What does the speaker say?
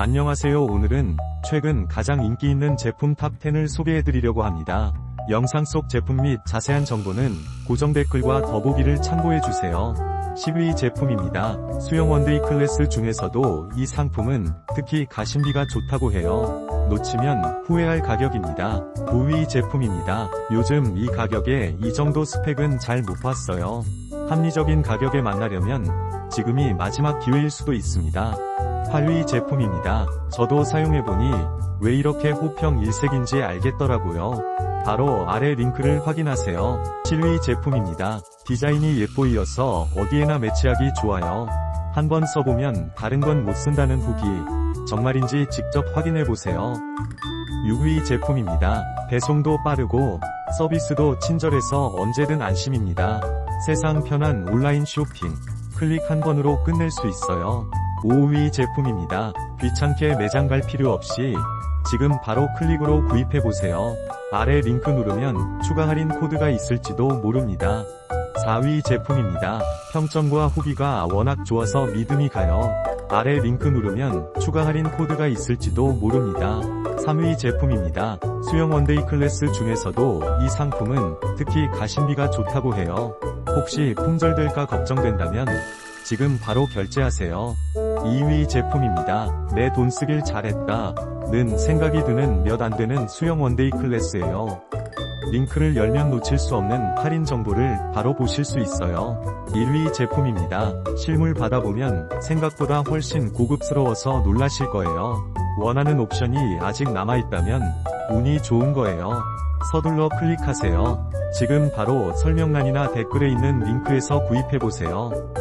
안녕하세요 오늘은 최근 가장 인기 있는 제품 탑10을 소개해드리려고 합니다. 영상 속 제품 및 자세한 정보는 고정 댓글과 더보기를 참고해주세요. 10위 제품입니다. 수영 원데이 클래스 중에서도 이 상품은 특히 가심비가 좋다고 해요. 놓치면 후회할 가격입니다. 5위 제품입니다. 요즘 이 가격에 이 정도 스펙은 잘 못 봤어요. 합리적인 가격에 만나려면 지금이 마지막 기회일 수도 있습니다. 8위 제품입니다. 저도 사용해보니 왜 이렇게 호평 일색인지 알겠더라고요. 바로 아래 링크를 확인하세요. 7위 제품입니다. 디자인이 예뻐이어서 어디에나 매치하기 좋아요. 한번 써보면 다른 건 못 쓴다는 후기. 정말인지 직접 확인해보세요. 6위 제품입니다. 배송도 빠르고 서비스도 친절해서 언제든 안심입니다. 세상 편한 온라인 쇼핑. 클릭 한 번으로 끝낼 수 있어요. 5위 제품입니다. 귀찮게 매장 갈 필요 없이 지금 바로 클릭으로 구입해보세요. 아래 링크 누르면 추가 할인 코드가 있을지도 모릅니다. 4위 제품입니다. 평점과 후기가 워낙 좋아서 믿음이 가요. 아래 링크 누르면 추가 할인 코드가 있을지도 모릅니다. 3위 제품입니다. 수영 원데이 클래스 중에서도 이 상품은 특히 가심비가 좋다고 해요. 혹시 품절될까 걱정된다면 지금 바로 결제하세요. 2위 제품입니다. 내 돈 쓰길 잘했다. 는 생각이 드는 몇 안 되는 수영 원데이 클래스예요. 링크를 열면 놓칠 수 없는 할인 정보를 바로 보실 수 있어요. 1위 제품입니다. 실물 받아보면 생각보다 훨씬 고급스러워서 놀라실 거예요. 원하는 옵션이 아직 남아있다면 운이 좋은 거예요. 서둘러 클릭하세요. 지금 바로 설명란이나 댓글에 있는 링크에서 구입해보세요.